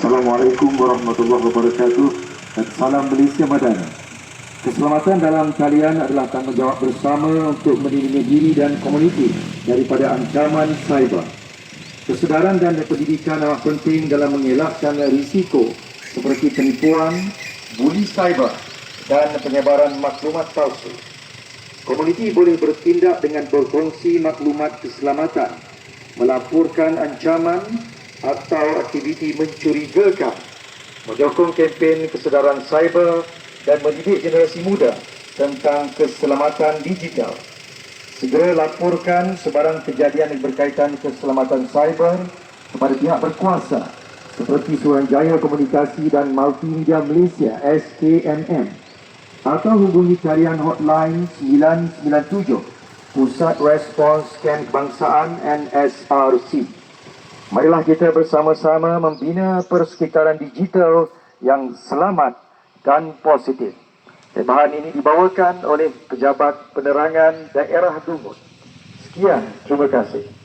Assalamualaikum warahmatullahi wabarakatuh dan salam Malaysia Madani. Keselamatan dalam talian adalah tanggungjawab bersama untuk melindungi diri dan komuniti daripada ancaman cyber. Kesedaran dan pendidikan amat penting dalam mengelakkan risiko seperti penipuan, buli cyber dan penyebaran maklumat palsu. Komuniti boleh bertindak dengan berkongsi maklumat keselamatan, melaporkan ancaman atau aktiviti mencurigakan, menyokong kempen kesedaran cyber dan mendidik generasi muda tentang keselamatan digital. Segera laporkan sebarang kejadian yang berkaitan keselamatan cyber kepada pihak berkuasa seperti Suruhanjaya Komunikasi dan Multimedia Malaysia SKMM atau hubungi talian hotline 997 Pusat Respons Scan Kebangsaan NSRC. Marilah kita bersama-sama membina persekitaran digital yang selamat dan positif. Bahan ini dibawakan oleh Pejabat Penerangan Daerah Dumut. Sekian, terima kasih.